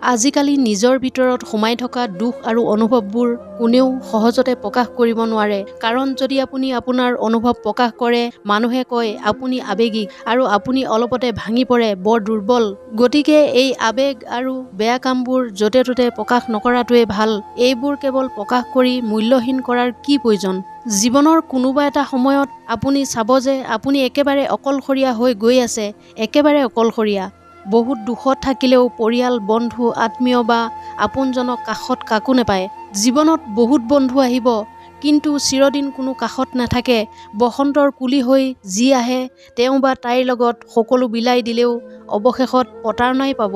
আজিকালি নিজৰ ভিতৰত সোমাই থকা দুখ আৰু অনুভৱবোৰ কোনেও সহজতে প্ৰকাশ কৰিব নোৱাৰে। কাৰণ যদি আপুনি আপোনাৰ অনুভৱ প্ৰকাশ কৰে মানুহে কয় আপুনি আৱেগিক আৰু আপুনি অলপতে ভাঙি পৰে বৰ দুৰ্বল। গতিকে এই আৱেগ আৰু বেয়া কামবোৰ য'তে ত'তে প্ৰকাশ নকৰাটোৱে ভাল। এইবোৰ কেৱল প্ৰকাশ কৰি মূল্যহীন কৰাৰ কি প্ৰয়োজন? জীৱনৰ কোনোবা এটা সময়ত আপুনি চাব যে আপুনি একেবাৰে অকলশৰীয়া হৈ গৈ আছে একেবাৰে অকলশৰীয়া। বহুত দুখত থাকিলেও পৰিয়াল বন্ধু আত্মীয় বা আপোনজনক কাষত কাকো নাপায়। জীৱনত বহুত বন্ধু আহিব কিন্তু চিৰদিন কোনো কাষত নাথাকে। বসন্তৰ কুলি হৈ যি আহে তেওঁ বা তাইৰ লগত সকলো বিলাই দিলেও অৱশেষত প্ৰতাৰণাই পাব।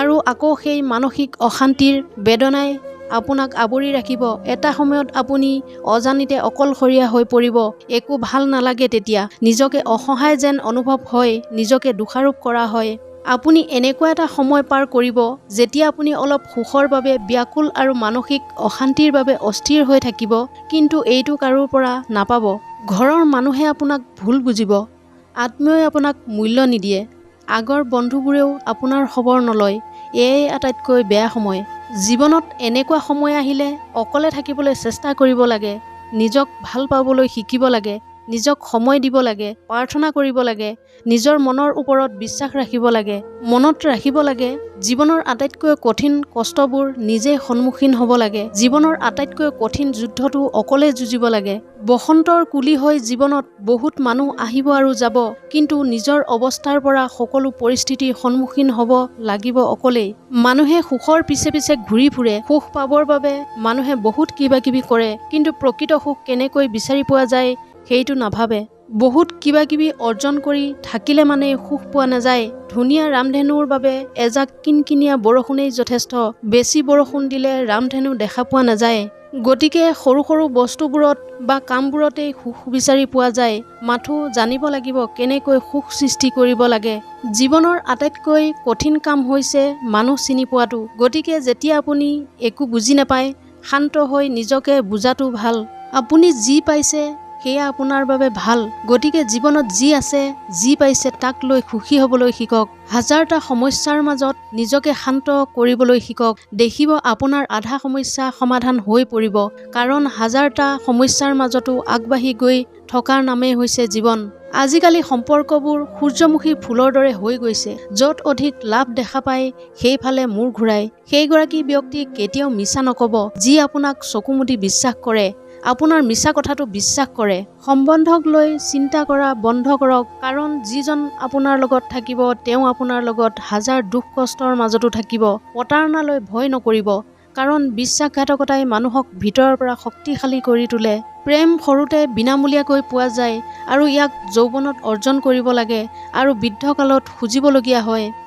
আৰু আকৌ সেই মানসিক অশান্তিৰ বেদনাই আপোনাক আৱৰি ৰাখিব। এটা সময়ত আপুনি অজানিতে অকলশৰীয়া হৈ পৰিব। একো ভাল নালাগে তেতিয়া। নিজকে অসহায় যেন অনুভৱ হয় নিজকে দোষাৰোপ কৰা হয়। আপুনি এনেকুৱা এটা সময় পাৰ কৰিব যেতিয়া আপুনি অলপ সুখৰ বাবে ব্যাকুল আৰু মানসিক অশান্তিৰ বাবে অস্থিৰ হৈ থাকিব কিন্তু এইটো কাৰোৰ পৰা নাপাব। ঘৰৰ মানুহে আপোনাক ভুল বুজিব আত্মীয়ই আপোনাক মূল্য নিদিয়ে। আগৰ বন্ধুবোৰেও আপোনাৰ খবৰ নলয় এয়াই আটাইতকৈ বেয়া সময়। জীৱনত এনেকুৱা সময় আহিলে অকলে থাকিবলৈ চেষ্টা কৰিব লাগে নিজক ভাল পাবলৈ শিকিব লাগে নিজক সময় দিব লাগে প্ৰাৰ্থনা কৰিব লাগে নিজৰ মনৰ ওপৰত বিশ্বাস ৰাখিব লাগে মনত ৰাখিব লাগে জীৱনৰ আটাইতকৈ কঠিন কষ্টবোৰ নিজে সন্মুখীন হ'ব লাগে জীৱনৰ আটাইতকৈ কঠিন যুদ্ধটো অকলে যুঁজিব লাগে। বসন্তৰ কুলি হৈ জীৱনত বহুত মানুহ আহিব আৰু যাব কিন্তু নিজৰ অৱস্থাৰ পৰা সকলো পৰিস্থিতিৰ সন্মুখীন হ'ব লাগিব অকলেই। মানুহে সুখৰ পিছে পিছে ঘূৰি ফুৰে সুখ পাবৰ বাবে মানুহে বহুত কিবা কিবি কৰে কিন্তু প্ৰকৃত সুখ কেনেকৈ বিচাৰি পোৱা যায় সেইটো নাভাবে। বহুত কিবা কিবি অৰ্জন কৰি থাকিলে মানে সুখ পোৱা নাযায়। ধুনীয়া ৰামধেনুৰ বাবে এজাক কিনকিনীয়া বৰষুণেই যথেষ্ট। বেছি বৰষুণ দিলে ৰামধেনু দেখা পোৱা নাযায়। গতিকে সৰু সৰু বস্তুবোৰত বা কামবোৰতেই সুখ বিচাৰি পোৱা যায়। মাথো জানিব লাগিব কেনেকৈ সুখ সৃষ্টি কৰিব লাগে। জীৱনৰ আটাইতকৈ কঠিন কাম হৈছে মানুহ চিনি পোৱাটো। গতিকে যেতিয়া আপুনি একো বুজি নাপায় শান্ত হৈ নিজকে বুজাটো ভাল। আপুনি যি পাইছে সেয়া আপোনাৰ বাবে ভাল। গতিকে জীৱনত যি আছে যি পাইছে তাক লৈ সুখী হ'বলৈ শিকক। হাজাৰটা সমস্যাৰ মাজত নিজকে শান্ত কৰিবলৈ শিকক। দেখিব আপোনাৰ আধা সমস্যা সমাধান হৈ পৰিব। কাৰণ হাজাৰটা সমস্যাৰ মাজতো আগবাঢ়ি গৈ থকাৰ নামেই হৈছে জীৱন। আজিকালি সম্পৰ্কবোৰ সূৰ্যমুখী ফুলৰ দৰে হৈ গৈছে। য'ত অধিক লাভ দেখা পায় সেইফালে মূৰ ঘূৰাই। সেইগৰাকী ব্যক্তিক কেতিয়াও মিছা নক'ব যি আপোনাক চকুমুদি বিশ্বাস কৰে। আপোনাৰ মিছা কথাটো বিশ্বাস কৰে সম্বন্ধক লৈ চিন্তা কৰা বন্ধ কৰক কাৰণ যিজন আপোনাৰ লগত থাকিব তেওঁ আপোনাৰ লগত হাজাৰ দুখ কষ্টৰ মাজতো থাকিব প্ৰতাৰণালৈ ভয় নকৰিব কাৰণ বিশ্বাসঘাতকতাই মানুহক ভিতৰৰ পৰা শক্তিশালী কৰি তোলে। প্ৰেম সৰুতে বিনামূলীয়াকৈ পোৱা যায় আৰু ইয়াক যৌৱনত অৰ্জন কৰিব লাগে আৰু বৃদ্ধকালত খুজিবলগীয়া হয়।